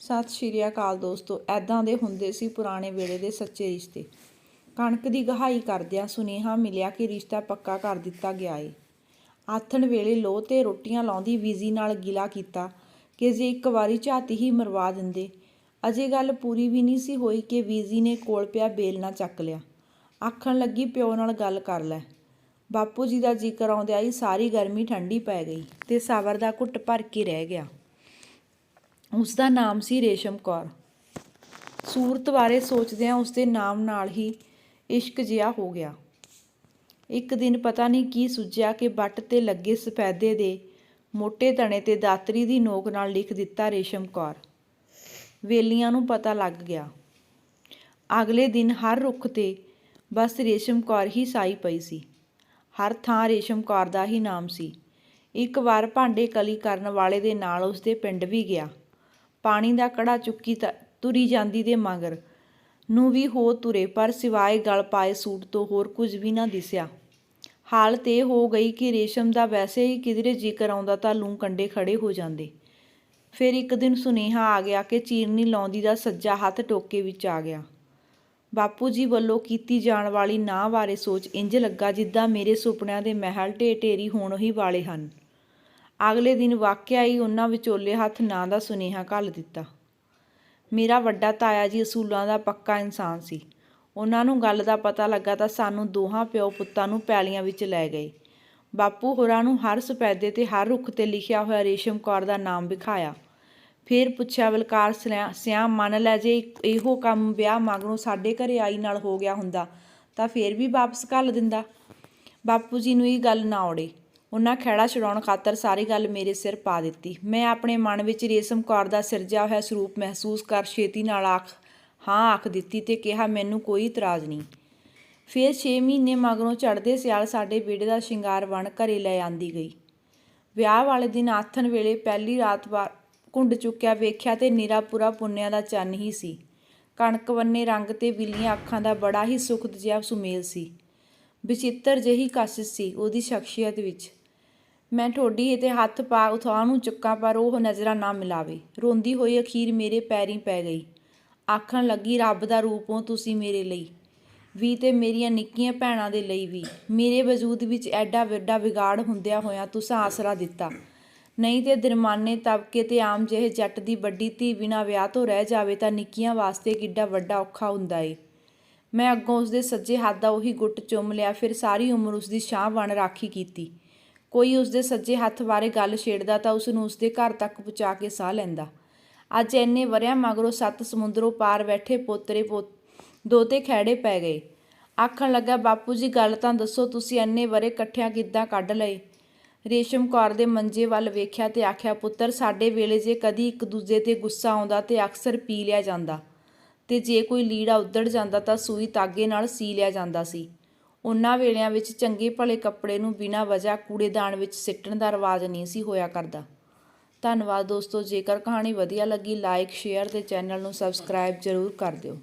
ਸਤਿ ਸ਼੍ਰੀ ਅਕਾਲ ਦੋਸਤੋ ਐਦਾਂ ਦੇ ਹੁੰਦੇ ਸੀ ਪੁਰਾਣੇ ਵੇਲੇ ਦੇ ਸੱਚੇ ਰਿਸ਼ਤੇ। ਕਣਕ ਦੀ ਗਹਾਈ ਕਰਦਿਆਂ ਸੁਨੇਹਾ ਮਿਲਿਆ ਕਿ ਰਿਸ਼ਤਾ ਪੱਕਾ ਕਰ ਦਿੱਤਾ ਗਿਆ ਏ। ਆਥਣ ਵੇਲੇ ਲੋਹ ਤੇ ਰੋਟੀਆਂ ਲਾਉਂਦੀ ਵੀਜ਼ੀ ਨਾਲ ਗਿਲਾ ਕੀਤਾ ਕਿ ਜੇ ਇੱਕ ਵਾਰੀ ਝਾਤੀ ਹੀ ਮਰਵਾ ਦਿੰਦੇ। ਅਜੇ ਗੱਲ ਪੂਰੀ ਵੀ ਨਹੀਂ ਸੀ ਹੋਈ ਕਿ ਵੀਜ਼ੀ ਨੇ ਕੋਲ ਪਿਆ ਬੇਲਣਾ ਚੱਕ ਲਿਆ। ਆਖਣ ਲੱਗੀ, ਪਿਓ ਨਾਲ ਗੱਲ ਕਰ ਲੈ। ਬਾਪੂ ਜੀ ਦਾ ਜ਼ਿਕਰ ਆਉਂਦਿਆਂ ਹੀ ਸਾਰੀ ਗਰਮੀ ਠੰਡੀ ਪੈ ਗਈ ਤੇ ਸਾਵਰ ਦਾ ਘੁੱਟ ਭਰ ਕੇ ਰਹਿ ਗਿਆ। ਉਸ ਦਾ ਨਾਮ ਸੀ ਰੇਸ਼ਮ ਕੌਰ। ਸੂਰਤ ਬਾਰੇ ਸੋਚਦਿਆਂ ਉਸ ਦੇ ਨਾਮ ਨਾਲ ਹੀ ਇਸ਼ਕ ਜਿਹਾ ਹੋ ਗਿਆ। ਇੱਕ ਦਿਨ ਪਤਾ ਨਹੀਂ ਕੀ ਸੁੱਜਿਆ ਕਿ ਬੱਟ ਤੇ ਲੱਗੇ ਸਫੈਦੇ ਦੇ ਮੋٹے ਤਣੇ ਤੇ ਦਾਤਰੀ ਦੀ ਨੋਕ ਨਾਲ ਲਿਖ ਦਿੱਤਾ ਰੇਸ਼ਮ ਕੌਰ। ਵੇਲੀਆਂ ਨੂੰ ਪਤਾ ਲੱਗ ਗਿਆ। ਅਗਲੇ ਦਿਨ ਹਰ ਰੁੱਖ ਤੇ ਬਸ ਰੇਸ਼ਮ ਕੌਰ ਹੀ ਸਾਈ ਪਈ ਸੀ। ਹਰ ਥਾਂ ਰੇਸ਼ਮ ਕੌਰ ਦਾ ਹੀ ਨਾਮ ਸੀ। ਇੱਕ ਵਾਰ ਭਾਂਡੇ ਕਲੀ ਕਰਨ ਵਾਲੇ ਦੇ ਨਾਲ ਉਸ ਦੇ ਪਿੰਡ ਵੀ ਗਿਆ। ਪਾਣੀ ਦਾ ਕੜਾ ਚੁੱਕੀ ਤਾਂ ਤੁਰੀ ਜਾਂਦੀ ਦੇ ਮਗਰ। ਨੂੰ ਵੀ ਹੋ ਤੁਰੇ, ਪਰ ਸਿਵਾਏ ਗਲ ਪਾਏ ਸੂਟ ਤੋਂ ਹੋਰ ਕੁਝ ਵੀ ਨਾ ਦਿਸਿਆ। ਹਾਲਤ ਇਹ ਹੋ ਗਈ ਕਿ ਰੇਸ਼ਮ ਦਾ ਵੈਸੇ ਹੀ ਕਿਧਰੇ ਜ਼ਿਕਰ ਆਉਂਦਾ ਤਾਂ ਲੂੰ ਕੰਡੇ ਖੜੇ ਹੋ ਜਾਂਦੇ। ਫਿਰ ਇੱਕ ਦਿਨ ਸੁਨੇਹਾ ਆ ਗਿਆ ਕਿ ਚੀਰਨੀ ਲਾਉਂਦੀ ਦਾ ਸੱਜਾ ਹੱਥ ਟੋਕੇ ਵਿੱਚ ਆ ਗਿਆ। ਬਾਪੂ ਜੀ ਵੱਲੋਂ ਕੀਤੀ ਜਾਣ ਵਾਲੀ ਨਾ ਬਾਰੇ ਸੋਚ ਇੰਜ ਲੱਗਾ ਜਿੱਦਾਂ ਮੇਰੇ ਸੁਪਨਿਆਂ ਦੇ ਮਹਿਲ ਢੇ ਢੇਰੀ ਹੋਣ ਹੀ ਵਾਲੇ ਹਨ। ਅਗਲੇ ਦਿਨ ਵਾਕਿਆ ਹੀ ਉਹਨਾਂ ਵਿਚੋਲੇ ਹੱਥ ਨਾਂ ਦਾ ਸੁਨੇਹਾ ਘੱਲ ਦਿੱਤਾ। ਮੇਰਾ ਵੱਡਾ ਤਾਇਆ ਜੀ ਅਸੂਲਾਂ ਦਾ ਪੱਕਾ ਇਨਸਾਨ ਸੀ। ਉਹਨਾਂ ਨੂੰ ਗੱਲ ਦਾ ਪਤਾ ਲੱਗਾ ਤਾਂ ਸਾਨੂੰ ਦੋਹਾਂ ਪਿਓ ਪੁੱਤਾਂ ਨੂੰ ਪੈਲੀਆਂ ਵਿੱਚ ਲੈ ਗਏ। ਬਾਪੂ ਹੋਰਾਂ ਨੂੰ ਹਰ ਸਪੈਦੇ ਤੇ ਹਰ ਰੁੱਖ ਤੇ ਲਿਖਿਆ ਹੋਇਆ ਰੇਸ਼ਮ ਕੌਰ ਦਾ ਨਾਮ ਵਿਖਾਇਆ। ਫਿਰ ਪੁੱਛਿਆ ਬਲਕਾਰ ਸਿਆ- ਸਿਆਮ ਮੰਨ ਲੈ ਜੇ ਇਹੋ ਕੰਮ ਵਿਆਹ ਮਗਰੋਂ ਸਾਡੇ ਘਰੇ ਆਈ ਨਾਲ ਹੋ ਗਿਆ ਹੁੰਦਾ ਤਾਂ ਫਿਰ ਵੀ ਵਾਪਸ ਘੱਲ ਦਿੰਦਾ? ਬਾਪੂ ਜੀ ਨੂੰ ਇਹ ਗੱਲ ਨਾ ਔੜੇ ਉਹਨਾਂ ਖਹਿੜਾ ਛੁਡਾਉਣ ਖਾਤਰ ਸਾਰੀ ਗੱਲ ਮੇਰੇ ਸਿਰ ਪਾ ਦਿੱਤੀ। ਮੈਂ ਆਪਣੇ ਮਨ ਵਿੱਚ ਰੇਸ਼ਮ ਕੌਰ ਦਾ ਸਿਰਜਿਆ ਹੋਇਆ ਸਰੂਪ ਮਹਿਸੂਸ ਕਰ ਛੇਤੀ ਨਾਲ ਆਖ, ਹਾਂ, ਆਖ ਦਿੱਤੀ ਤੇ ਕਿਹਾ, ਮੈਨੂੰ ਕੋਈ ਇਤਰਾਜ਼ ਨਹੀਂ। ਫਿਰ 6 ਮਹੀਨੇ ਮਗਰੋਂ ਚੜ੍ਹਦੇ ਸਿਆਲ ਸਾਡੇ ਵਿਹੜੇ ਦਾ ਸ਼ਿੰਗਾਰ ਬਣ ਘਰੇ ਲੈ ਆਂਦੀ ਗਈ। ਵਿਆਹ ਵਾਲੇ ਦਿਨ ਆਥਣ ਵੇਲੇ ਪਹਿਲੀ ਰਾਤ ਵਾਰ ਕੁੰਡ ਚੁੱਕਿਆ ਵੇਖਿਆ ਤੇ ਨੀਰਾ ਪੂਰਾ ਦਾ ਚੰਨ ਹੀ ਸੀ। ਕਣਕ ਵੰਨੇ ਰੰਗ ਤੇ ਵਿਲੀਆਂ ਅੱਖਾਂ ਦਾ ਬੜਾ ਹੀ ਸੁਖਦ ਜਿਹਾ ਸੁਮੇਲ ਸੀ। ਵਿਚਿੱਤਰ ਜਿਹੀ ਕਸ਼ਿਸ਼ ਸੀ ਉਹਦੀ ਸ਼ਖਸੀਅਤ ਵਿੱਚ। ਮੈਂ ਠੋਡੀ ਤੇ ਹੱਥ ਪਾ ਉਥਾਂ ਨੂੰ ਚੁੱਕਾਂ, ਪਰ ਉਹ ਨਜ਼ਰਾਂ ਨਾ ਮਿਲਾਵੇ। ਰੋਂਦੀ ਹੋਈ ਅਖੀਰ ਮੇਰੇ ਪੈਰੀਂ ਪੈ ਗਈ। ਆਖਣ ਲੱਗੀ, ਰੱਬ ਦਾ ਰੂਪ ਹੋ ਤੁਸੀਂ ਮੇਰੇ ਲਈ, ਵੀ ਤੇ ਮੇਰੀਆਂ ਨਿੱਕੀਆਂ ਭੈਣਾਂ ਦੇ ਲਈ ਵੀ। ਮੇਰੇ ਵਜੂਦ ਵਿੱਚ ਐਡਾ ਵੱਡਾ ਵਿਗਾੜ ਹੁੰਦਿਆਂ ਹੋਇਆਂ ਤੁਸੀਂ ਆਸਰਾ ਦਿੱਤਾ। ਨਹੀਂ ਤੇ ਦਰਮਾਨੇ ਤਬਕੇ ਤੇ ਆਮ ਜਿਹੇ ਜੱਟ ਦੀ ਵੱਡੀ ਧੀ ਬਿਨਾਂ ਵਿਆਹ ਤੋਂ ਰਹਿ ਜਾਵੇ ਤਾਂ ਨਿੱਕੀਆਂ ਵਾਸਤੇ ਕਿੱਡਾ ਵੱਡਾ ਔਖਾ ਹੁੰਦਾ ਏ। ਮੈਂ ਅੱਗੋਂ ਉਸਦੇ ਸੱਜੇ ਹੱਥ ਦਾ ਉਹੀ ਗੁੱਟ ਚੁੰਮ ਲਿਆ, ਫਿਰ ਸਾਰੀ ਉਮਰ ਉਸਦੀ ਛਾਂ ਬਣ ਰਾਖੀ ਕੀਤੀ। ਕੋਈ ਉਸਦੇ ਸੱਜੇ ਹੱਥ ਬਾਰੇ ਗੱਲ ਛੇੜਦਾ ਤਾਂ ਉਸ ਨੂੰ ਉਸਦੇ ਘਰ ਤੱਕ ਪਹੁੰਚਾ ਕੇ ਸਾਹ ਲੈਂਦਾ। ਅੱਜ ਇੰਨੇ ਵਰਿਆਂ ਮਗਰੋਂ ਸੱਤ ਸਮੁੰਦਰੋਂ ਪਾਰ ਬੈਠੇ ਪੋਤਰੇ ਪੋਤ ਦੋਤੇ ਖੈੜੇ ਪੈ ਗਏ। ਆਖਣ ਲੱਗਾ, ਬਾਪੂ ਜੀ, ਗੱਲ ਤਾਂ ਦੱਸੋ, ਤੁਸੀਂ ਇੰਨੇ ਵਰੇ ਇਕੱਠਿਆਂ ਕਿੱਦਾਂ ਕੱਢ ਲਏ? ਰੇਸ਼ਮ ਕੌਰ ਦੇ ਮੰਜੇ ਵੱਲ ਵੇਖਿਆ ਤੇ ਆਖਿਆ, ਪੁੱਤਰ, ਸਾਡੇ ਵੇਲੇ ਜੇ ਕਦੀ ਇੱਕ ਦੂਜੇ ਤੇ ਗੁੱਸਾ ਆਉਂਦਾ ਤੇ ਅਕਸਰ ਪੀ ਲਿਆ ਜਾਂਦਾ ਤੇ ਜੇ ਕੋਈ ਲੀੜਾ ਉੱਧੜ ਜਾਂਦਾ ਤਾਂ ਸੂਈ ਤਾਗੇ ਨਾਲ ਸੀ ਲਿਆ ਜਾਂਦਾ ਸੀ। ਉਹਨਾਂ ਵੇਲਿਆਂ ਵਿੱਚ ਚੰਗੇ ਭਲੇ ਕੱਪੜੇ ਨੂੰ ਬਿਨਾਂ ਵਜ੍ਹਾ ਕੂੜੇਦਾਨ ਵਿੱਚ ਸਿੱਟਣ ਦਾ ਰਿਵਾਜ ਨਹੀਂ ਸੀ ਹੋਇਆ ਕਰਦਾ। ਧੰਨਵਾਦ ਦੋਸਤੋ, ਜੇਕਰ ਕਹਾਣੀ ਵਧੀਆ ਲੱਗੀ ਲਾਈਕ ਸ਼ੇਅਰ ਤੇ ਚੈਨਲ ਨੂੰ ਸਬਸਕ੍ਰਾਈਬ ਜ਼ਰੂਰ ਕਰ ਦਿਓ।